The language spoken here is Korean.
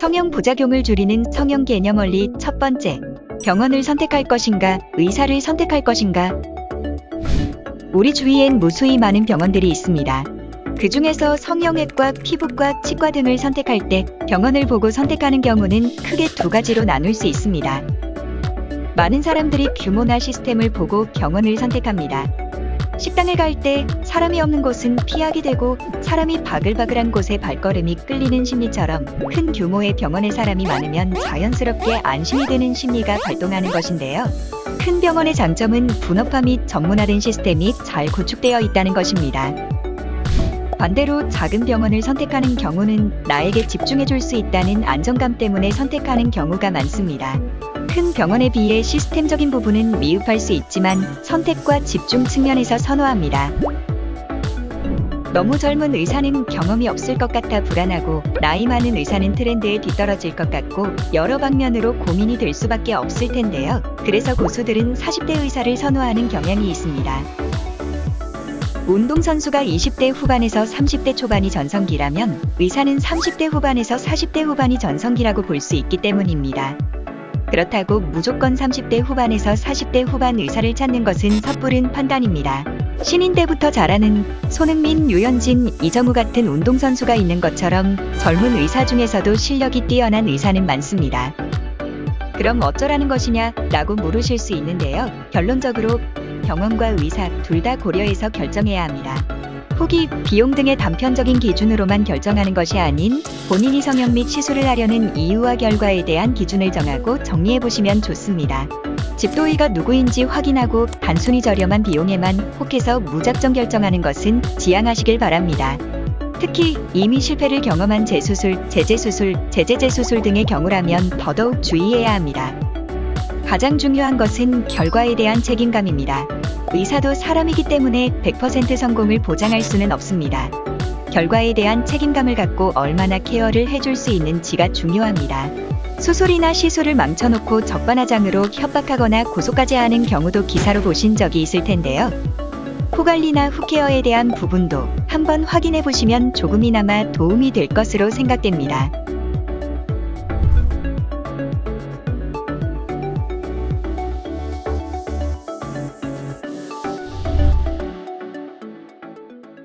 성형 부작용을 줄이는 성형 개념 원리 첫 번째. 병원을 선택할 것인가, 의사를 선택할 것인가? 우리 주위엔 무수히 많은 병원들이 있습니다. 그 중에서 성형외과, 피부과, 치과 등을 선택할 때 병원을 보고 선택하는 경우는 크게 두 가지로 나눌 수 있습니다. 많은 사람들이 규모나 시스템을 보고 병원을 선택합니다. 식당을 갈 때 사람이 없는 곳은 피하게 되고 사람이 바글바글한 곳에 발걸음이 끌리는 심리처럼 큰 규모의 병원에 사람이 많으면 자연스럽게 안심이 되는 심리가 발동하는 것인데요. 큰 병원의 장점은 분업화 및 전문화된 시스템이 잘 구축되어 있다는 것입니다. 반대로 작은 병원을 선택하는 경우는 나에게 집중해 줄 수 있다는 안정감 때문에 선택하는 경우가 많습니다. 큰 병원에 비해 시스템적인 부분은 미흡할 수 있지만 선택과 집중 측면에서 선호합니다. 너무 젊은 의사는 경험이 없을 것 같아 불안하고 나이 많은 의사는 트렌드에 뒤떨어질 것 같고 여러 방면으로 고민이 될 수밖에 없을 텐데요. 그래서 고수들은 40대 의사를 선호하는 경향이 있습니다. 운동선수가 20대 후반에서 30대 초반이 전성기라면 의사는 30대 후반에서 40대 후반이 전성기라고 볼 수 있기 때문입니다. 그렇다고 무조건 30대 후반에서 40대 후반 의사를 찾는 것은 섣부른 판단입니다. 신인 때부터 잘하는 손흥민, 유현진, 이정우 같은 운동선수가 있는 것처럼 젊은 의사 중에서도 실력이 뛰어난 의사는 많습니다. 그럼 어쩌라는 것이냐? 라고 물으실 수 있는데요. 결론적으로 병원과 의사 둘 다 고려해서 결정해야 합니다. 후기, 비용 등의 단편적인 기준으로만 결정하는 것이 아닌 본인이 성형 및 시술을 하려는 이유와 결과에 대한 기준을 정하고 정리해 보시면 좋습니다. 집도의가 누구인지 확인하고 단순히 저렴한 비용에만 혹해서 무작정 결정하는 것은 지양하시길 바랍니다. 특히 이미 실패를 경험한 재수술, 재재수술, 재재재수술 등의 경우라면 더더욱 주의해야 합니다. 가장 중요한 것은 결과에 대한 책임감입니다. 의사도 사람이기 때문에 100% 성공을 보장할 수는 없습니다. 결과에 대한 책임감을 갖고 얼마나 케어를 해줄 수 있는지가 중요합니다. 수술이나 시술을 망쳐놓고 적반하장으로 협박하거나 고소까지 하는 경우도 기사로 보신 적이 있을 텐데요. 후 관리나 후 케어에 대한 부분도 한번 확인해 보시면 조금이나마 도움이 될 것으로 생각됩니다.